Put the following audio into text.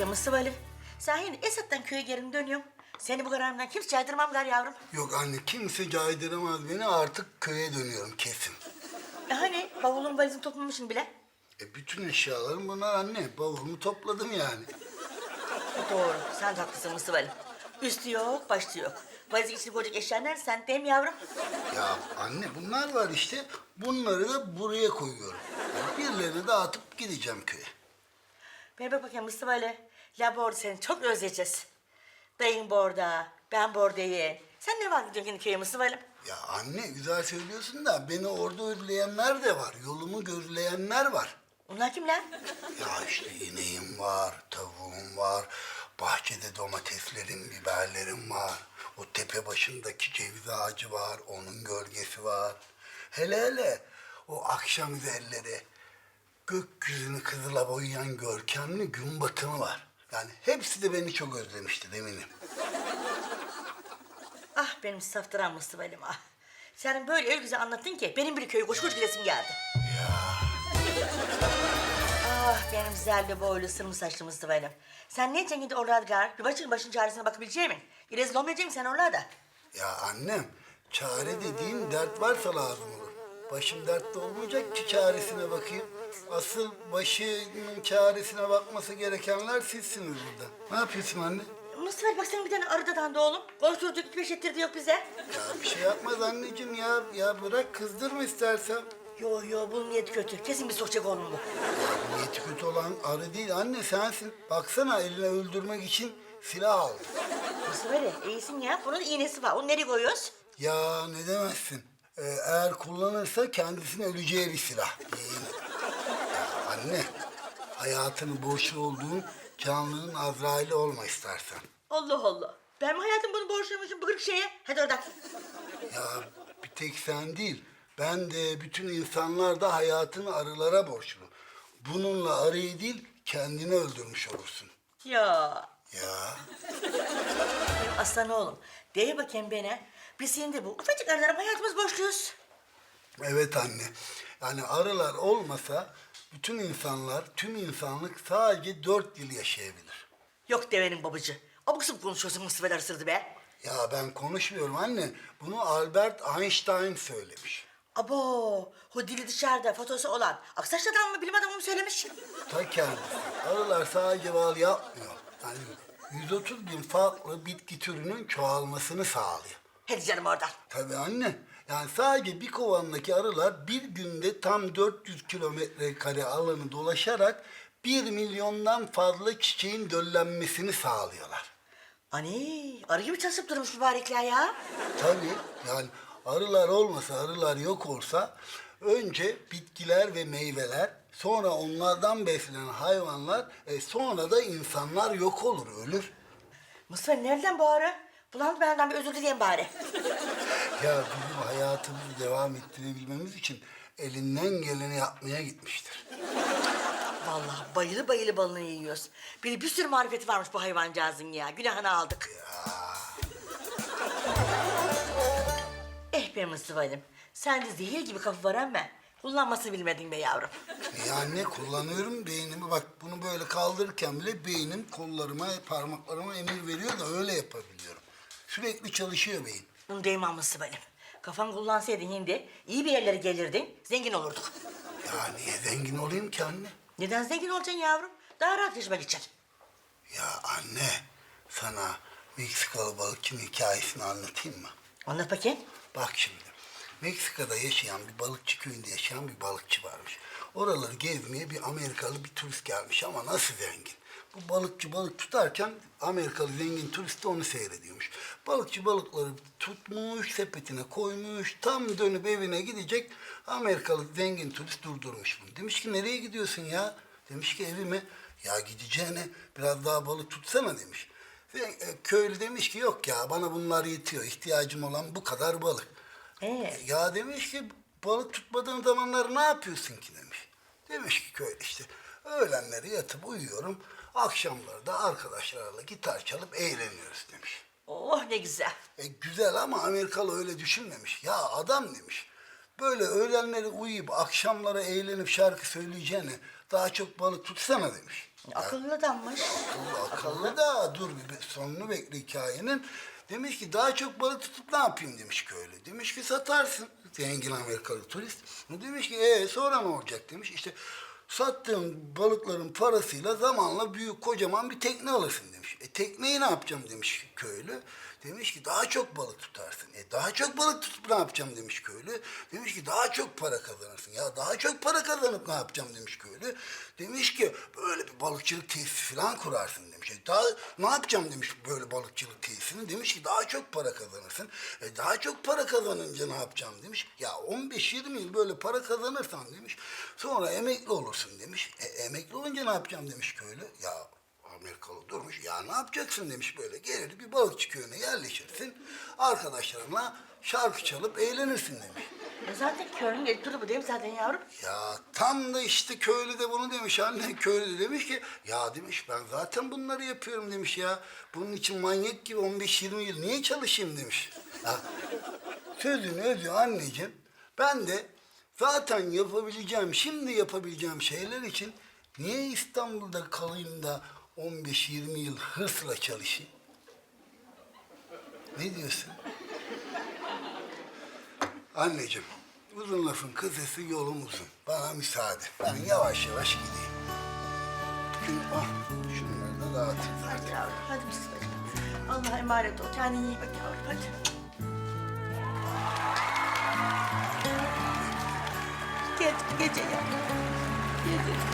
bakayım Mustafa Ali. Yine Esat'tan köye gelin dönüyorsun. Seni bu kararından kimse caydırmam gar yavrum. Yok anne kimse caydıramaz beni artık köye dönüyorum kesin. E hani bavulun valizini toplamışsın bile. E bütün eşyalarım bunlar anne. Bavulumu topladım yani. Doğru. Sen de haklısın Mustafa Ali. Üstü yok, başlı yok. Valizin içine koyacak eşya nerede? Sen değil mi yavrum? Ya anne bunlar var işte. Bunları da buraya koyuyorum. Yani birilerine dağıtıp gideceğim köye. Bana bak bakayım Mustafa Ali. La bu orada seni çok özleyeceğiz. Dayın bu orada, ben bu oradayım. Sen ne var gidiyorsun köye Ali? Ya anne güzel söylüyorsun da beni orada özleyenler de var. Yolumu gözleyenler var. Onlar kim lan? Ya işte ineğim var, tavuğum var, bahçede domateslerim, biberlerim var. O tepe başındaki ceviz ağacı var, onun gölgesi var. Hele hele o akşam üzerleri gökyüzünü kızıla boyayan görkemli gün batımı var. Yani hepsi de beni çok özlemişti eminim. Ah benim saftıran Mustafa Ali'm ah. Sen böyle öyle güzel anlattın ki benim bir köye koşu koşu gidesim geldi. Ah benim zerli boylu sırmı saçlı Mustafa Ali'm. Sen ne için gidip oralarda gar? Bir başın başın çaresine bakabilecek misin? Rezil olmayacak mısın sen oralarda? Ya annem, çare dediğin dert varsa lazım olur. Başım dertte olmayacak ki çaresine bakayım. Asıl başının çaresine bakması gerekenler sizsiniz burada. Ne yapıyorsun anne? Mustafa bak senin bir tane arıdadan da oğlum. Konuşturduk hiçbir şey ettirdi yok bize. Ya bir şey yapmaz anneciğim ya. Ya bırak kızdırma istersen. Yo yo bunun niyeti kötü. Kesin bir sokacak oğlum bu. Niyeti kötü olan arı değil anne sensin. Baksana eline öldürmek için silah aldı. Mustafa iyisin ya. Bunun iğnesi var. Onu nereye koyuyoruz? Ya ne demezsin. Ee, eğer kullanırsa kendisine öleceği bir silah. Ya anne, hayatını borçlu olduğun canlının Azrail'i olma istersen. Allah Allah. Ben mi hayatım bunu borçluymuşum bu kırık şeye? Hadi oradan. Ya bir tek sen değil, ben de bütün insanlar da hayatını arılara borçlu. Bununla arıyı değil, kendini öldürmüş olursun. Ya Ya aslan oğlum. Değil bakayım bana. Biz senin de bu ufacık arılarım hayatımız borçluyuz. evet anne. Yani arılar olmasa bütün insanlar, tüm insanlık sadece dört yıl yaşayabilir. Yok devenin babacı. Abuk sabuk konuşuyorsun Ali sırdı be. Ya ben konuşmuyorum anne. Bunu Albert Einstein söylemiş. Abo, o dili dışarıda fotosu olan. Aksaç adam mı bilim adamı mı söylemiş? Ta kendisi. Arılar sadece bal yapmıyor. Yani 130 bin farklı bitki türünün çoğalmasını sağlıyor. Hadi canım oradan. Tabii anne. Yani sadece bir kovandaki arılar bir günde tam 400 kilometre kare alanı dolaşarak 1 milyondan fazla çiçeğin döllenmesini sağlıyorlar. Ani, arı gibi çalışıp durmuş mübarekler ya. Tabii yani arılar olmasa, arılar yok olsa önce bitkiler ve meyveler, sonra onlardan beslenen hayvanlar, e, sonra da insanlar yok olur, ölür. Ali, nereden bu arı? Bulan benden bir özür dileyeyim bari. Ya bizim hayatımızı devam ettirebilmemiz için elinden geleni yapmaya gitmiştir. Vallahi bayılı bayılı balını yiyoruz. Bir bir sürü marifeti varmış bu hayvancağızın ya. Günahını aldık. Eh be Mustafa'cığım. Sen de zehir gibi kafa var ama kullanmasını bilmedin be yavrum. Ya anne kullanıyorum beynimi bak bunu böyle kaldırırken bile beynim kollarıma, parmaklarıma emir veriyor da öyle yapabiliyorum. Sürekli çalışıyor beyin. Bunu değmem Mustafa'cığım. Kafan kullansaydın şimdi iyi bir yerlere gelirdin, zengin olurduk. Ya niye zengin olayım ki anne? Neden zengin olacaksın yavrum? Daha rahat yaşamak için. Ya anne sana Meksikalı balıkçının hikayesini anlatayım mı? Anlat bakayım. Bak şimdi. Meksika'da yaşayan bir balıkçı köyünde yaşayan bir balıkçı varmış. Oraları gezmeye bir Amerikalı bir turist gelmiş ama nasıl zengin. Bu balıkçı balık tutarken Amerikalı zengin turist de onu seyrediyormuş. Balıkçı balıkları tutmuş, sepetine koymuş, tam dönüp evine gidecek. Amerikalı zengin turist durdurmuş bunu. Demiş ki nereye gidiyorsun ya? Demiş ki evime. Ya gideceğine biraz daha balık tutsana demiş. Ve e, köylü demiş ki yok ya bana bunlar yetiyor. İhtiyacım olan bu kadar balık. Ee? Ya demiş ki balık tutmadığın zamanlar ne yapıyorsun ki demiş. Demiş ki köylü işte öğlenleri yatıp uyuyorum. Akşamları da arkadaşlarla gitar çalıp eğleniyoruz demiş. Oh ne güzel. E güzel ama Amerikalı öyle düşünmemiş. Ya adam demiş. Böyle öğlenleri uyuyup akşamlara eğlenip şarkı söyleyeceğine daha çok balık tutsana demiş. Akıllı adammış. Akıllı, akıllı da dur bir sonunu bekle hikayenin. Demiş ki daha çok balık tutup ne yapayım demiş köylü. Demiş ki satarsın. Zengin Amerikalı turist. Demiş ki ee sonra ne olacak demiş. İşte sattığın balıkların parasıyla zamanla büyük kocaman bir tekne alırsın demiş. E tekneyi ne yapacağım demiş köylü. Demiş ki daha çok balık tutarsın. E daha çok balık tutup ne yapacağım demiş köylü. Demiş ki daha çok para kazanırsın. Ya daha çok para kazanıp ne yapacağım demiş köylü. Demiş ki böyle bir balıkçılık tesisi falan kurarsın demiş. E daha ne yapacağım demiş böyle balıkçılık tesisini. Demiş ki daha çok para kazanırsın. E daha çok para kazanınca ne yapacağım demiş. Ya 15-20 yıl böyle para kazanırsan demiş. Sonra emekli olursun demiş. E emekli olunca ne yapacağım demiş köylü. Ya Amerikalı durmuş. Ya ne yapacaksın demiş böyle. Gelir bir balıkçı köyüne yerleşirsin. Arkadaşlarınla şarkı çalıp eğlenirsin demiş. E zaten körün gelip bu değil mi zaten yavrum? Ya tam da işte köylü de bunu demiş anne. Köylü de demiş ki ya demiş ben zaten bunları yapıyorum demiş ya. Bunun için manyak gibi 15-20 yıl niye çalışayım demiş. Ha. Sözünü ödüyor anneciğim. Ben de zaten yapabileceğim, şimdi yapabileceğim şeyler için niye İstanbul'da kalayım da 15-20 yıl hırsla çalışayım? Ne diyorsun? Anneciğim, uzun lafın kısası yolum uzun. Bana müsaade. Ben yavaş yavaş gideyim. Çünkü ah, şunları da dağıtayım. Hadi yavrum hadi Mustafa'cığım. Allah'a emanet ol. Kendine iyi bak yavrum hadi. Gece, gece yavrum. Gece.